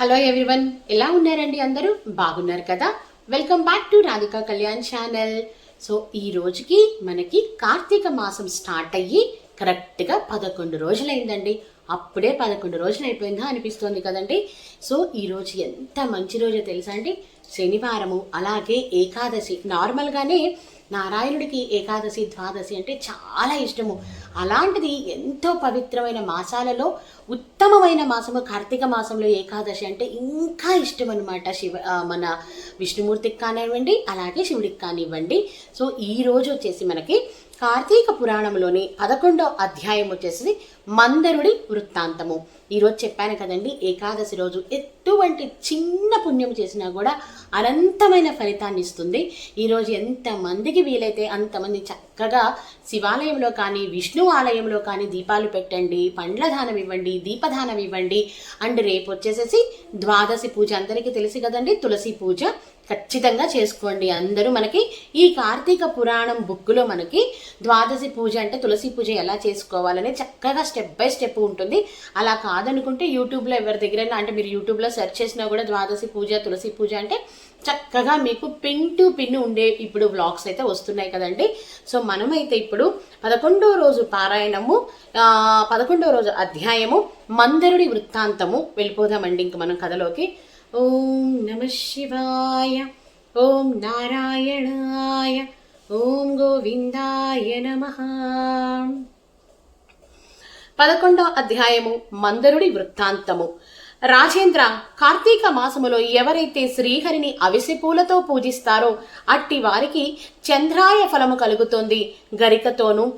Hello everyone ఎలా ఉన్నారండి అందరూ? బాగున్నారు కదా? Welcome back to Radhika Kalyan channel so ఈ రోజుకి మనకి కార్తీక మాసం స్టార్ట్ అయ్యి కరెక్ట్గా పదకొండు రోజులైందండి. అప్పుడే పదకొండు రోజులు అయిపోయిందా అనిపిస్తోంది కదండి? సో ఈరోజు ఎంత మంచి రోజో తెలుసా అండి? శనివారము అలాగే ఏకాదశి. నార్మల్గానే నారాయణుడికి ఏకాదశి ద్వాదశి అంటే చాలా ఇష్టము. అలాంటిది ఎంతో పవిత్రమైన మాసాలలో ఉత్తమమైన మాసము కార్తీక మాసంలో ఏకాదశి అంటే ఇంకా ఇష్టం అనమాట శివ మన విష్ణుమూర్తికి కానివ్వండి అలాగే శివుడికి కానివ్వండి. సో ఈ రోజు వచ్చేసి మనకి కార్తీక పురాణంలోని పదకొండో అధ్యాయం వచ్చేసి మందరుడి వృత్తాంతము. ఈరోజు చెప్పాను కదండి ఏకాదశి రోజు ఎటువంటి చిన్న పుణ్యం చేసినా కూడా అనంతమైన ఫలితాన్ని ఇస్తుంది. ఈరోజు ఎంతమందికి వీలైతే అంతమంది చక్కగా శివాలయంలో కానీ విష్ణు ఆలయంలో కానీ దీపాలు పెట్టండి పండ్ల దానం ఇవ్వండి దీపదానం ఇవ్వండి. అండ్ రేపు వచ్చేసేసి ద్వాదశి పూజ. అందరికీ తెలుసు కదండి తులసి పూజ. ఖచ్చితంగా చేసుకోండి. అందరూ మనకి ఈ కార్తీక పురాణం బుక్లో మనకి ద్వాదశి పూజ అంటే తులసి పూజ ఎలా చేసుకోవాలనే చక్కగా స్టెప్ బై స్టెప్ ఉంటుంది. అలా కాదనుకుంటే యూట్యూబ్లో ఎవరి దగ్గరైనా అంటే మీరు యూట్యూబ్లో సెర్చ్ చేసినా కూడా ద్వాదశి పూజ తులసి పూజ అంటే చక్కగా మీకు పిన్ టు పిన్ ఉండే ఇప్పుడు వ్లాగ్స్ అయితే వస్తున్నాయి కదండి. సో మనమైతే ఇప్పుడు పదకొండో రోజు పారాయణము పదకొండో రోజు అధ్యాయము మందరుడి వృత్తాంతము వెళ్ళిపోదామండి ఇంక మనం కథలోకి. ఓం నమ శివాయ ఓం నారాయణాయ ఓం గోవిందాయ నమ. పదకొండవ అధ్యాయము మందరుడి వృత్తాంతము. రాజేంద్ర కార్తీక మాసములో ఎవరైతే శ్రీహరిని అవిసి పూలతో పూజిస్తారో అట్టి వారికి చంద్రాయ ఫలము కలుగుతుంది. గరికతోనూ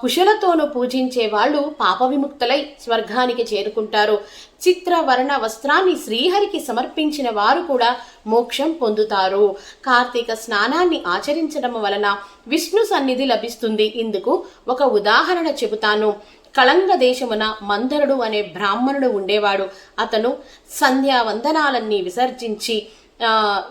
కుశలతోనూ పూజించే వాళ్ళు పాప విముక్తులై స్వర్గానికి చేరుకుంటారు. చిత్రవర్ణ వస్త్రాన్ని శ్రీహరికి సమర్పించిన వారు కూడా మోక్షం పొందుతారు. కార్తీక స్నానాన్ని ఆచరించడం వలన విష్ణు సన్నిధి లభిస్తుంది. ఇందుకు ఒక ఉదాహరణ చెబుతాను. కళంగ దేశమున మందరుడు అనే బ్రాహ్మణుడు ఉండేవాడు. అతను సంధ్యావందనాలన్నీ విసర్జించి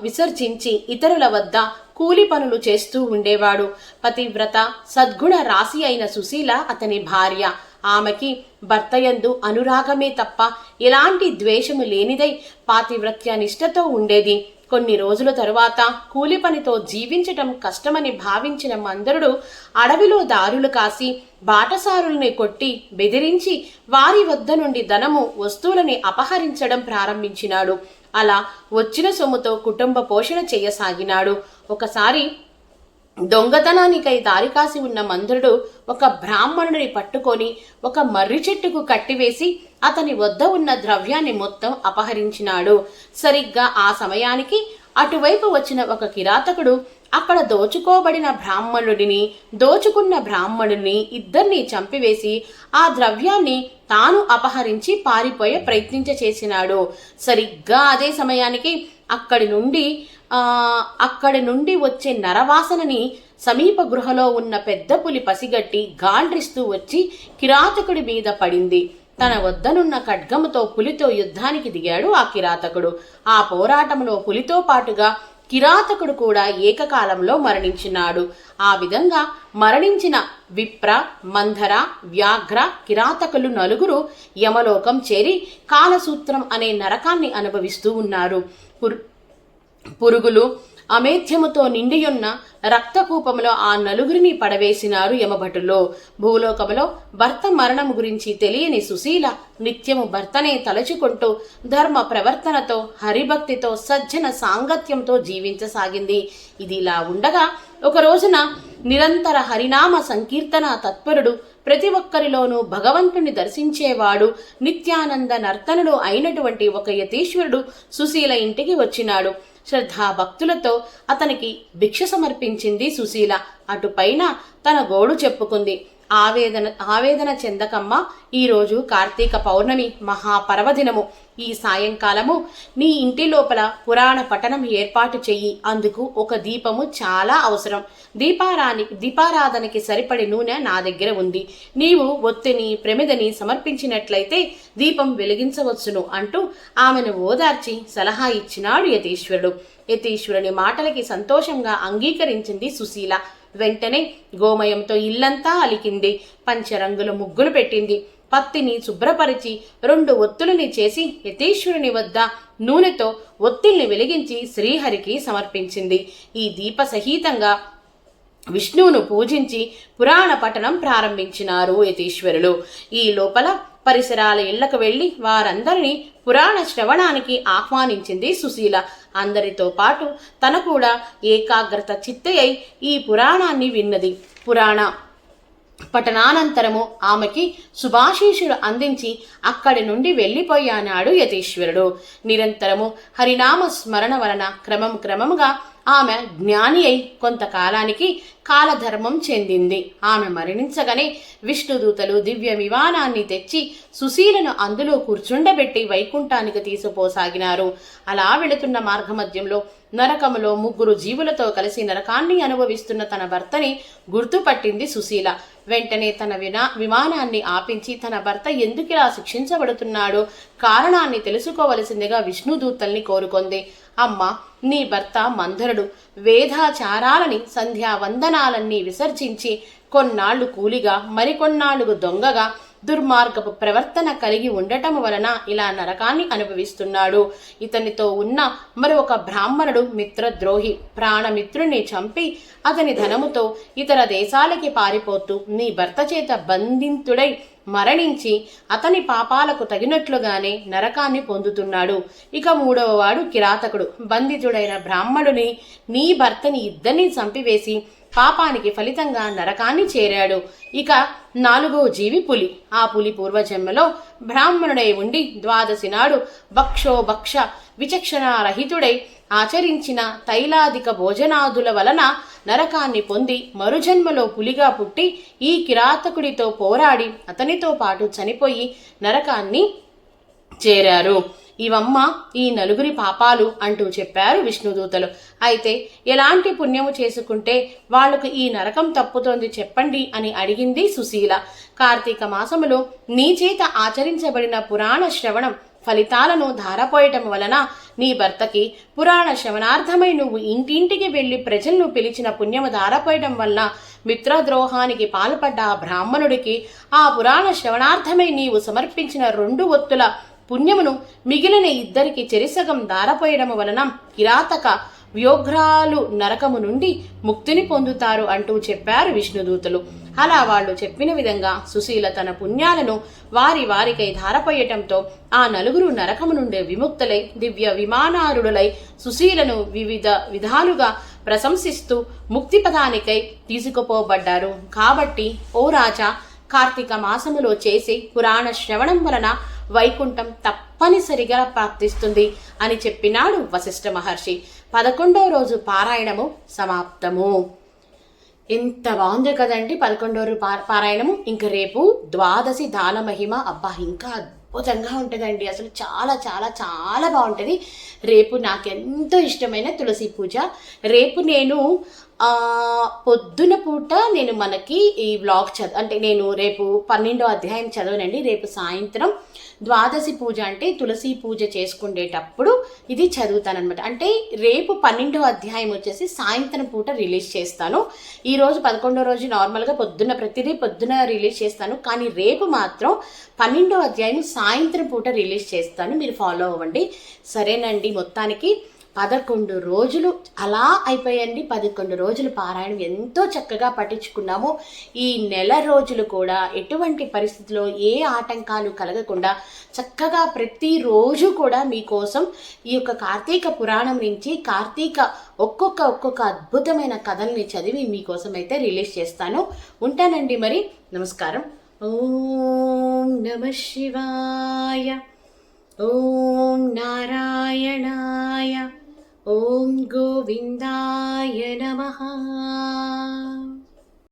విసర్జించి ఇతరుల వద్ద కూలి పనులు చేస్తూ ఉండేవాడు. పతివ్రత సద్గుణ రాశి అయిన సుశీల అతని భార్య. ఆమెకి భర్తయందు అనురాగమే తప్ప ఎలాంటి ద్వేషము లేనిదై పాతివ్రత్య నిష్టతో ఉండేది. కొన్ని రోజుల తరువాత కూలి పనితో జీవించటం కష్టమని భావించిన మందరుడు అడవిలో దారులు కాసి బాటసారుల్ని కొట్టి బెదిరించి వారి వద్ద నుండి ధనము వస్తువులని అపహరించడం ప్రారంభించినాడు. అలా వచ్చిన సొమ్ముతో కుటుంబ పోషణ చేయసాగినాడు. ఒకసారి దొంగతనానికై దారికాసి ఉన్న మంత్రుడు ఒక బ్రాహ్మణుడిని పట్టుకొని ఒక మర్రి చెట్టుకు కట్టివేసి అతని వద్ద ఉన్న ద్రవ్యాన్ని మొత్తం అపహరించినాడు. సరిగ్గా ఆ సమయానికి అటువైపు వచ్చిన ఒక కిరాతకుడు అక్కడ దోచుకోబడిన బ్రాహ్మణుడిని దోచుకున్న బ్రాహ్మణుడిని ఇద్దరిని చంపివేసి ఆ ద్రవ్యాన్ని తాను అపహరించి పారిపోయే ప్రయత్నించ చేసినాడు. సరిగ్గా అదే సమయానికి అక్కడి నుండి అక్కడి నుండి వచ్చే నరవాసనని సమీప గృహలో ఉన్న పెద్ద పులి పసిగట్టి గాండ్రిస్తూ వచ్చి కిరాతకుడి మీద పడింది. తన వద్దనున్న ఖడ్గముతో పులితో యుద్ధానికి దిగాడు ఆ కిరాతకుడు. ఆ పోరాటంలో పులితో పాటుగా కిరాతకుడు కూడా ఏకకాలంలో మరణించినాడు. ఆ విధంగా మరణించిన విప్ర మంధర వ్యాఘ్ర కిరాతకులు నలుగురు యమలోకం చేరి కాలసూత్రం అనే నరకాన్ని అనుభవిస్తూ ఉన్నారు. పురు- పురుగులు అమేధ్యముతో నిండియున్న రక్తకూపంలో ఆ నలుగురిని పడవేసినారు యమభటులో. భూలోకములో భర్త మరణం గురించి తెలియని సుశీల నిత్యము భర్తనే తలచుకుంటూ ధర్మ ప్రవర్తనతో హరిభక్తితో సజ్జన సాంగత్యంతో జీవించసాగింది. ఇది ఇలా ఉండగా ఒక రోజున నిరంతర హరినామ సంకీర్తన తత్పరుడు ప్రతి ఒక్కరిలోనూ భగవంతుని దర్శించేవాడు నిత్యానంద నర్తనుడు అయినటువంటి ఒక యతీశ్వరుడు సుశీల ఇంటికి వచ్చినాడు. శ్రద్ధా భక్తులతో అతనికి భిక్ష సమర్పించింది సుశీల. అటుపైన తన గోడు చెప్పుకుంది. ఆవేదన ఆవేదన చెందకమ్మ. ఈరోజు కార్తీక పౌర్ణమి మహాపర్వదినము. ఈ సాయంకాలము నీ ఇంటి లోపల పురాణ పఠనం ఏర్పాటు చెయ్యి. అందుకు ఒక దీపము చాలా అవసరం. దీపారాని దీపారాధనకి సరిపడి నూనె నా దగ్గర ఉంది. నీవు ఒత్తిని ప్రమిదని సమర్పించినట్లయితే దీపం వెలిగించవచ్చును అంటూ ఆమెను ఓదార్చి సలహా ఇచ్చినాడు యతీశ్వరుడు. యతీశ్వరుని మాటలకి సంతోషంగా అంగీకరించింది సుశీల. వెంటనే గోమయంతో ఇల్లంతా అలికింది. పంచరంగుల ముగ్గులు పెట్టింది. పత్తిని శుభ్రపరిచి రెండు ఒత్తులని చేసి యతీశ్వరుని వద్ద నూనెతో ఒత్తిల్ని వెలిగించి శ్రీహరికి సమర్పించింది. ఈ దీప సహితంగా విష్ణువును పూజించి పురాణ పఠనం ప్రారంభించినారు యతీశ్వరులు. ఈ లోపల పరిసరాల ఇళ్ళకు వెళ్ళి వారందరినీ పురాణ శ్రవణానికి ఆహ్వానించింది సుశీల. అందరితో పాటు తన కూడా ఏకాగ్రత చిత్తయ్యై ఈ పురాణాన్ని విన్నది. పురాణ పఠనానంతరము ఆమెకి శుభాశీషుడు అందించి అక్కడి నుండి వెళ్ళిపోయానాడు యతీశ్వరుడు. నిరంతరము హరినామ స్మరణ వలన క్రమం క్రమముగా ఆమె జ్ఞాని అయి కొంతకాలానికి కాలధర్మం చెందింది. ఆమె మరణించగానే విష్ణుదూతలు దివ్య విమానాన్ని తెచ్చి సుశీలను అందులో కూర్చుండబెట్టి వైకుంఠానికి తీసుకుపోసాగినారు. అలా వెళుతున్న మార్గమధ్యంలో నరకములో ముగ్గురు జీవులతో కలిసి నరకాన్ని అనుభవిస్తున్న తన భర్తని గుర్తుపట్టింది సుశీల. వెంటనే తన వినా విమానాన్ని ఆపించి తన భర్త ఎందుకిలా శిక్షించబడుతున్నాడో కారణాన్ని తెలుసుకోవలసిందిగా విష్ణుదూతల్ని కోరుకుంది. అమ్మ నీ భర్త మందరుడు వేదాచారాలని సంధ్యావందనాలన్నీ విసర్జించి కొన్నాళ్ళు కూలిగా మరికొన్నాళ్ళు దొంగగా దుర్మార్గపు ప్రవర్తన కలిగి ఉండటం వలన ఇలా నరకాన్ని అనుభవిస్తున్నాడు. ఇతనితో ఉన్న మరొక బ్రాహ్మణుడు మిత్రద్రోహి. ప్రాణమిత్రుని చంపి అతని ధనముతో ఇతర దేశాలకి పారిపోతూ నీ భర్త చేత బంధితుడై మరణించి అతని పాపాలకు తగినట్లుగానే నరకాన్ని పొందుతున్నాడు. ఇక మూడవ వాడు కిరాతకుడు. బంధితుడైన బ్రాహ్మణుని నీ భర్తని ఇద్దరిని చంపివేసి పాపానికి ఫలితంగా నరకాన్ని చేరాడు. ఇక నాలుగో జీవి పులి. ఆ పులి పూర్వజన్మలో బ్రాహ్మణుడై ఉండి ద్వాదశి నాడు భక్షో భక్ష విచక్షణారహితుడై ఆచరించిన తైలాదిక భోజనాదుల వలన నరకాన్ని పొంది మరుజన్మలో పులిగా పుట్టి ఈ కిరాతకుడితో పోరాడి అతనితో పాటు చనిపోయి నరకాన్ని చేరారు. ఇవమ్మ ఈ నలుగురి పాపాలు అంటూ చెప్పారు విష్ణుదూతలు. అయితే ఎలాంటి పుణ్యము చేసుకుంటే వాళ్ళకు ఈ నరకం తప్పుతోంది చెప్పండి అని అడిగింది సుశీల. కార్తీక మాసములో నీ చేత ఆచరించబడిన పురాణ శ్రవణం ఫలితాలను ధారపోయటం వలన నీ భర్తకి పురాణ శ్రవణార్థమై నువ్వు ఇంటింటికి వెళ్ళి ప్రజలను పిలిచిన పుణ్యము ధారపోయటం వలన మిత్రద్రోహానికి పాల్పడ్డ ఆ బ్రాహ్మణుడికి ఆ పురాణ శ్రవణార్థమై నీవు సమర్పించిన రెండు ఒత్తుల పుణ్యమును మిగిలిన ఇద్దరికి చెరిసగం దారపోయడము వలన కిరాతక వ్యోఘ్రాలు నరకము నుండి ముక్తిని పొందుతారు అంటూ చెప్పారు విష్ణుదూతలు. అలా వాళ్ళు చెప్పిన విధంగా సుశీల తన పుణ్యాలను వారి వారికై ధారపోయటంతో ఆ నలుగురు నరకము నుండి విముక్తులై దివ్య విమానారుడులై సుశీలను వివిధ విధాలుగా ప్రశంసిస్తూ ముక్తి పదానికై తీసుకుపోబడ్డారు. కాబట్టి ఓ రాజా కార్తీక మాసములో చేసి పురాణ శ్రవణం వలన వైకుంఠం తప్పనిసరిగా ప్రాప్తిస్తుంది అని చెప్పినాడు వశిష్ఠ మహర్షి. పదకొండవ రోజు పారాయణము సమాప్తము. ఎంత బాగుంది కదండి పదకొండవ రోజు పారాయణము. ఇంక రేపు ద్వాదశి దాన మహిమ. అబ్బా ఇంకా అద్భుతంగా ఉంటుందండి. అసలు చాలా చాలా చాలా బాగుంటుంది. రేపు నాకు ఎంతో ఇష్టమైన తులసి పూజ. రేపు నేను పొద్దున పూట నేను మనకి ఈ వ్లాగ్ చదువు అంటే నేను రేపు పన్నెండో అధ్యాయం చదవనండి. రేపు సాయంత్రం ద్వాదశి పూజ అంటే తులసి పూజ చేసుకునేటప్పుడు ఇది చదువుతానమాట అంటే రేపు పన్నెండో అధ్యాయం వచ్చేసి సాయంత్రం పూట రిలీజ్ చేస్తాను. ఈరోజు పదకొండో రోజు నార్మల్గా పొద్దున్న ప్రతిదీ పొద్దున రిలీజ్ చేస్తాను. కానీ రేపు మాత్రం పన్నెండో అధ్యాయం సాయంత్రం పూట రిలీజ్ చేస్తాను. మీరు ఫాలో అవ్వండి. సరేనండి. మొత్తానికి పదకొండు రోజులు అలా అయిపోయండి పదకొండు రోజులు పారాయణం ఎంతో చక్కగా పట్టించుకున్నాము ఈ నెల రోజులు కూడా ఎటువంటి పరిస్థితిలో ఏ ఆటంకాలు కలగకుండా చక్కగా ప్రతిరోజు కూడా మీకోసం ఈ యొక్క కార్తీక పురాణం నుంచి కార్తీక ఒక్కొక్క ఒక్కొక్క అద్భుతమైన కథల్ని చదివి మీకోసం అయితే రిలీజ్ చేస్తాను ఉంటానండి మరి నమస్కారం ఓం నమ శివాయ ॐ नारायणाय ॐ गोविन्दाय नमः